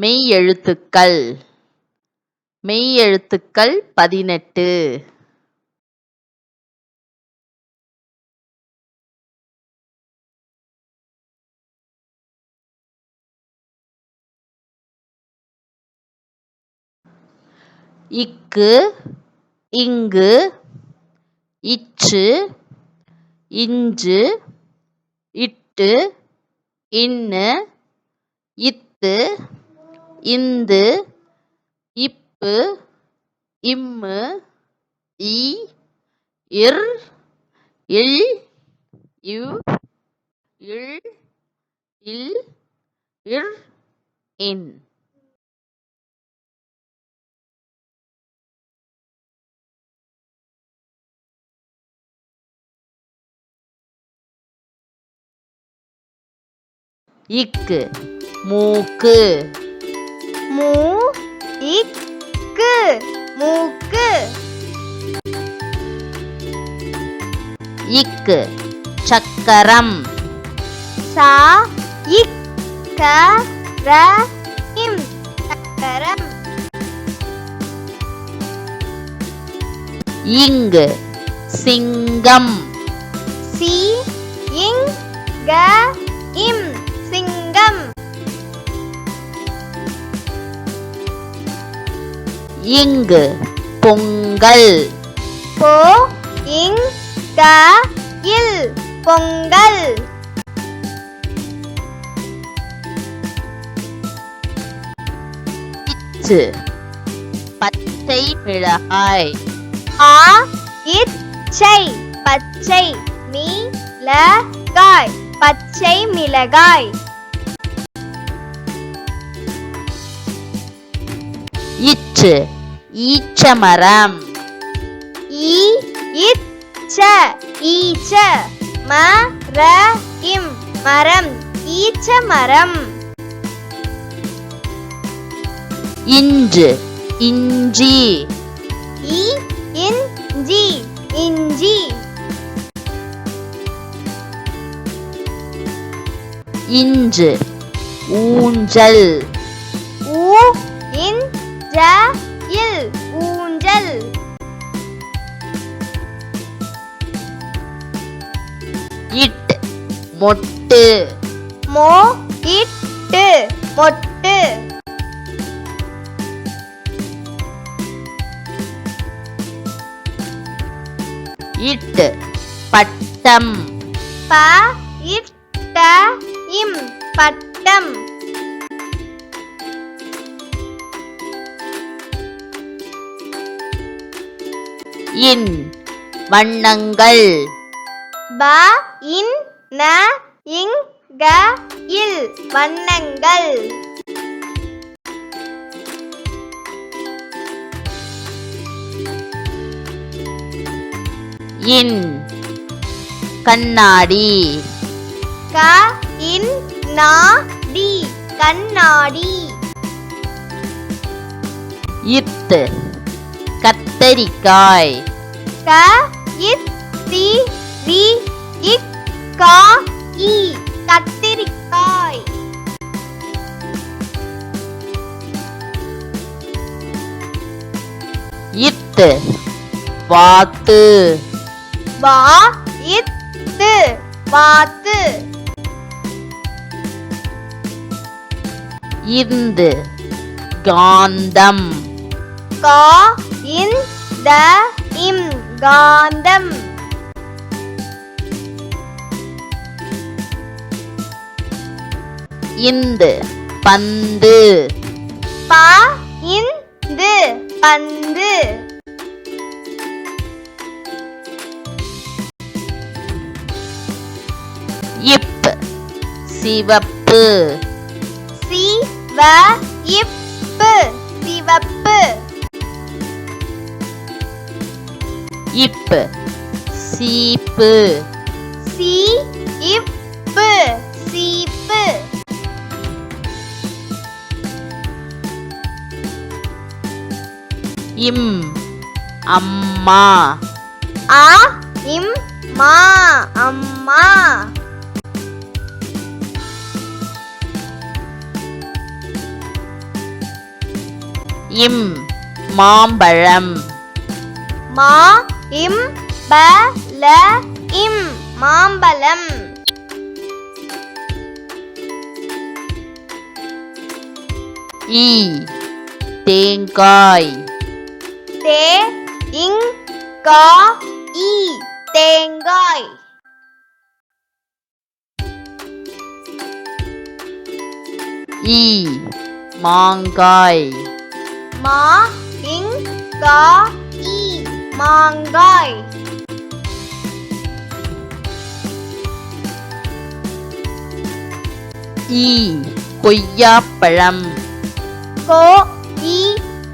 மெய்யெழுத்துக்கள். மெய்யெழுத்துக்கள் பதினெட்டு. இக்கு இங்கு இச்சு இஞ்சு இட்டு இன்னு இத்து இந்து இப்பு இம்மு இ இர் இல் இவ் இள் இல் இர் இன். இக்கு மூக்கு. மூ இக்கு மூக்கு. இக்கு. சக்கரம். சா இக் க ர இம் சக்கரம். இங்கு. சிங்கம். சி இங் க இம் இங்கு பொங்கல். போ இங் க இல் பொங்கல். இச்சு. பச்சை மிளகாய். ஆ இச்சை பச்சை மீ ல காய் பச்சை மிளகாய். இச்சு. ஈச்சமரம். ஈ இச்ச ஈச்ச ம ர இம் மரம் ஈச்ச மரம் இஞ்சு இஞ்சி. ஈ இஞ்சி இஞ்சி. இஞ்சு ஊஞ்சல். மொட்டு. மோ இட்டு மொட்டு. இட்டு. பட்டம். ப இட்ட இம் பட்டம். இன். வண்ணங்கள். ப இன் ந இங் க இல் வண்ணங்கள். இன் கண்ணாடி. க இன் நா டி கண்ணாடி. இத்து கத்தரிக்காய். க இத் தி ரி இக் கா இ கத்திரிக்காய். இத்து வாத்து. வா இத்து வாத்து. இந்து காந்தம். கா இன் த இம் காந்தம். இந்து. பந்து. ப இந்து பந்து. இப். சிவப்பு. சி வ இப்பு சிவப்பு. இப். சீப்பு. சி இப்பு இம். அம்மா. ஆ இம் மா அம்மா. இம் மாம்பழம். மா இம் ப ல இம் மாம்பழம். ஈ தேங்காய். தே இங் கா இ தேங்காய் ஈ மாங்காய் மா இங் கா இ மாங்காய் ஈ கொய்யாப்பழம் கோ இ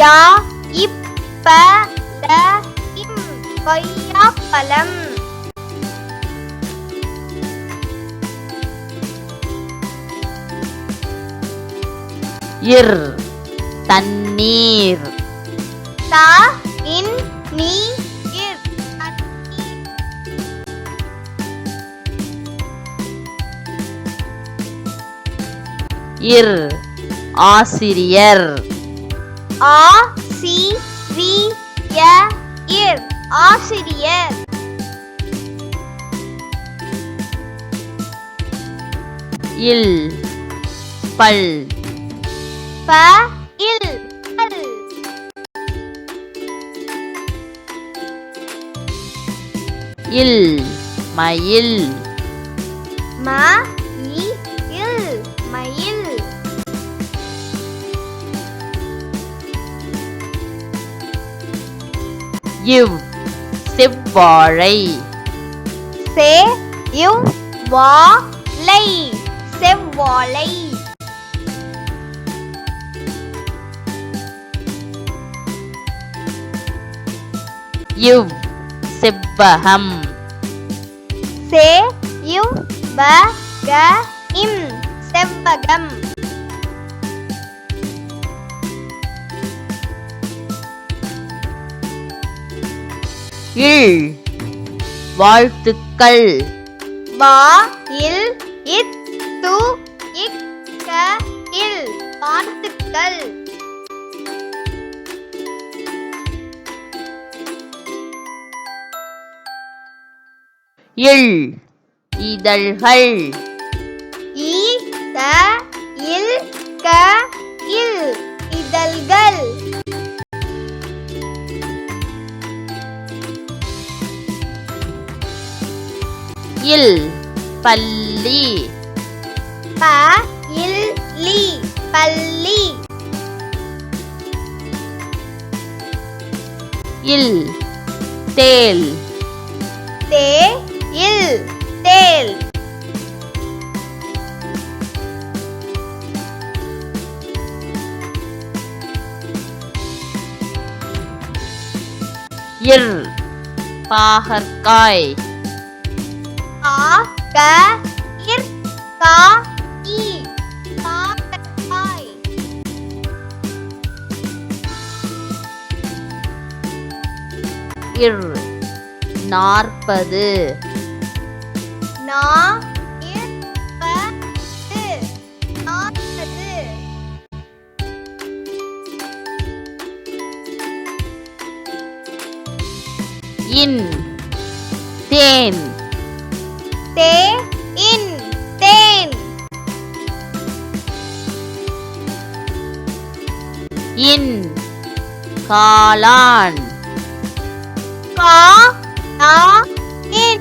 யா இப் ப ல இம் கொய்யாப்பழம் இர் தண்ணீர். தா இன் நீ இர். இர் ஆசிரியர். ஆ சி ரி ய இர் ஆசிரியர். இல். பல். ப இல் பல். இல். மயில். ம இவ் செவ்வாழை. சே இவ் வா லை செவ்வாழை. இவ் செவ்வகம். சே இவ் ப க இம் செவ்வகம் இல் வாழ்த்துக்கள். வா இல் இத் து இக் க இல். வாழ்த்துக்கள். இல். இதழ்கள். இல் பள்ளி ப இல் லி பள்ளி இல் தேல். தே இல் தேல். இர் பாகற்காய். க இர் கா இ இர். நாற்பது. நா து நாற்பது. இன். தேன். stay in ten. In kalan. Ka ta in.